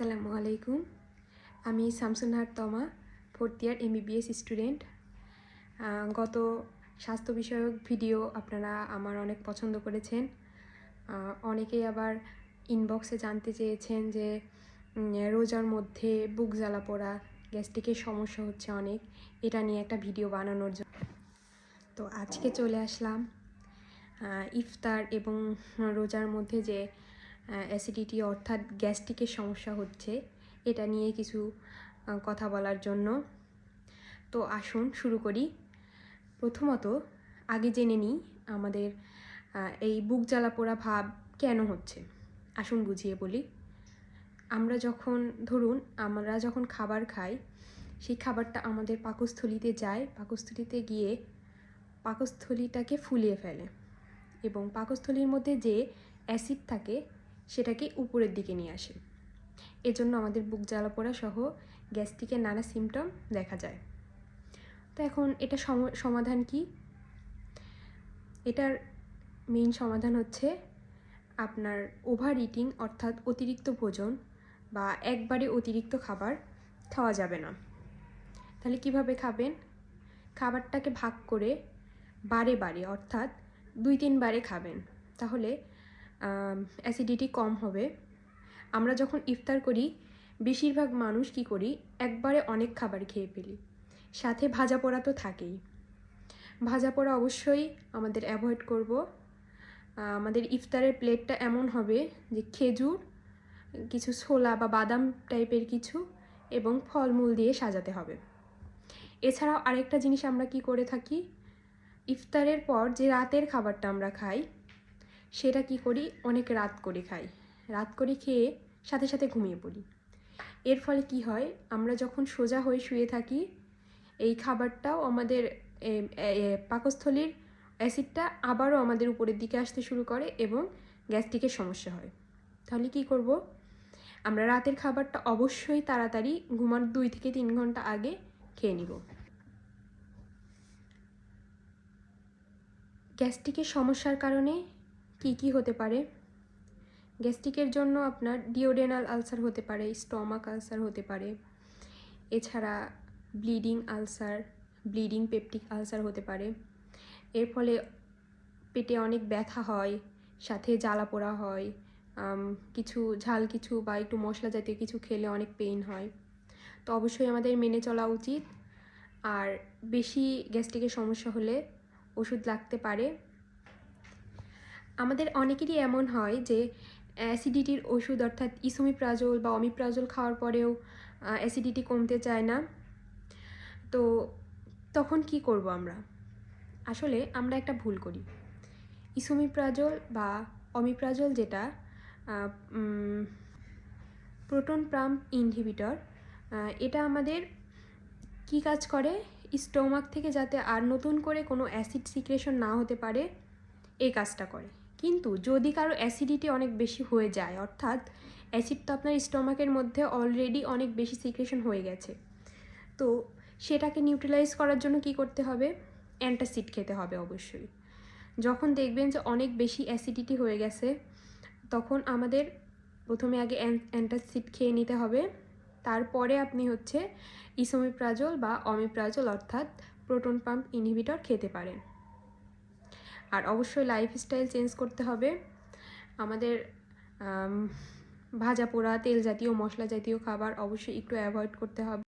আসসালামু আলাইকুম। আমি শামসুনাহার তমা ফোর্থ ইয়ার এমবিবিএস স্টুডেন্ট গত স্বাস্থ্য বিষয়ক ভিডিও আপনারা আমার অনেক পছন্দ করেছেন। অনেকেই আবার ইনবক্সে জানতে চেয়েছেন যে রোজার মধ্যে বুক জ্বালা পোড়া গ্যাস্ট্রিকের সমস্যা হচ্ছে অনেক, এটা নিয়ে একটা ভিডিও বানানোর জন্য। তো আজকে চলে আসলাম ইফতার এবং রোজার মধ্যে যে অ্যাসিডিটি অর্থাৎ গ্যাস্ট্রিকের সমস্যা হচ্ছে। এটা নিয়ে কিছু কথা বলার জন্য। তো আসুন শুরু করি। প্রথমত, আগে জেনে নিই আমাদের এই বুক জ্বালা পোড়া ভাব কেন হচ্ছে? আসুন বুঝিয়ে বলি। আমরা যখন, ধরুন আমরা যখন খাবার খাই, সেই খাবারটা আমাদের পাকস্থলিতে যায়, পাকস্থলিতে গিয়ে পাকস্থলীটাকে ফুলিয়ে ফেলে। এবং পাকস্থলীর মধ্যে যে অ্যাসিড থাকে সেটাকে উপরের দিকে নিয়ে আসে। এজন্য আমাদের বুক জ্বালা পোড়া সহ গ্যাস্ট্রিকের নানা সিমটম দেখা যায়। তো এখন এটা সম- সমাধান কি? এটার মেইন সমাধান হচ্ছে আপনার ওভার ইটিং অর্থাৎ অতিরিক্ত ভোজন বা একবারে অতিরিক্ত খাবার খাওয়া যাবে না। তাহলে কীভাবে খাবেন? খাবারটাকে ভাগ করে বারে বারে অর্থাৎ দুই তিনবারে খাবেন। তাহলে অ্যাসিডিটি কম হবে। আমরা যখন ইফতার করি, বেশিরভাগ মানুষ কি করি, একবারে অনেক খাবার খেয়ে ফেলি। সাথে ভাজা পোড়া তো থাকেই। ভাজা পোড়া অবশ্যই আমাদের অ্যাভয়েড করব। আমাদের ইফতারের প্লেটটা এমন হবে যে খেজুর, কিছু ছোলা বা বাদাম টাইপের কিছু এবং ফলমূল দিয়ে সাজাতে হবে। এছাড়াও আরেকটা জিনিস আমরা কি করে থাকি, ইফতারের পর যে রাতের খাবারটা আমরা খাই সেটা কি করি? অনেক রাত করে খাই। রাত করে খেয়ে সাথে সাথে ঘুমিয়ে পড়ি। এর ফলে কি হয়? আমরা যখন সোজা হয়ে শুয়ে থাকি, এই খাবারটাও আমাদের পাকস্থলীর অ্যাসিডটা আবারও আমাদের উপরের দিকে আসতে শুরু করে এবং গ্যাস্ট্রিকের সমস্যা হয়। তাহলে কি করব? আমরা রাতের খাবারটা অবশ্যই তাড়াতাড়ি ঘুমার দুই থেকে তিন ঘণ্টা আগে খেয়ে নিব। গ্যাস্ট্রিকের সমস্যার কারণে কি কি হতে পারে? গ্যাস্ট্রিকের জন্য আপনার ডিওডেনাল আলসার হতে পারে, স্টমাক আলসার হতে পারে, এছাড়া bleeding ulcer, bleeding peptic ulcer হতে পারে। এর ফলে পেটে অনেক ব্যথা হয়, সাথে জ্বালা পোড়া হয় কিছু ঝাল কিছু বা একটু মশলা জাতীয় কিছু খেলে অনেক পেইন হয়। তো অবশ্যই আমাদের মেনে চলা উচিত। আর বেশি গ্যাস্ট্রিকের সমস্যা হলে ওষুধ লাগতে পারে। আমাদের অনেকেরই এমন হয় যে অ্যাসিডিটির ওষুধ অর্থাৎ ইসোমিপ্রাজল বা অমিপ্রাজল খাওয়ার পরেও অ্যাসিডিটি কমতে চায় না। তো তখন কি করব আমরা? আসলে আমরা একটা ভুল করি। ইসোমিপ্রাজল বা অমিপ্রাজল যেটা প্রোটন পাম্প ইনহিবিটর এটা আমাদের কি কাজ করে? স্টোমাক থেকে যাতে আর নতুন করে কোনো অ্যাসিড সিক্রেশন না হতে পারে, এই কাজটা করে। কিন্তু যদি কারও অ্যাসিডিটি অনেক বেশি হয়ে যায়, অর্থাৎ অ্যাসিড তো আপনার স্টমাকের মধ্যে অলরেডি অনেক বেশি সিক্রেশন হয়ে গেছে, তো সেটাকে নিউট্রালাইজ করার জন্য কি করতে হবে? অ্যান্টাসিড খেতে হবে অবশ্যই। যখন দেখবেন যে অনেক বেশি অ্যাসিডিটি হয়ে গেছে, তখন আমাদের প্রথমে আগে অ্যান্টাসিড খেয়ে নিতে হবে, তারপরে আপনি হচ্ছে ইসোমিপ্রাজল বা অমিপ্রাজল অর্থাৎ প্রোটন পাম্প ইনহিবিটর খেতে পারেন। আর অবশ্যই লাইফস্টাইল চেঞ্জ করতে হবে। আমাদের ভাজা পোড়া, তেল জাতীয় মশলা জাতীয় খাবার অবশ্যই একটু অ্যাভয়েড করতে হবে।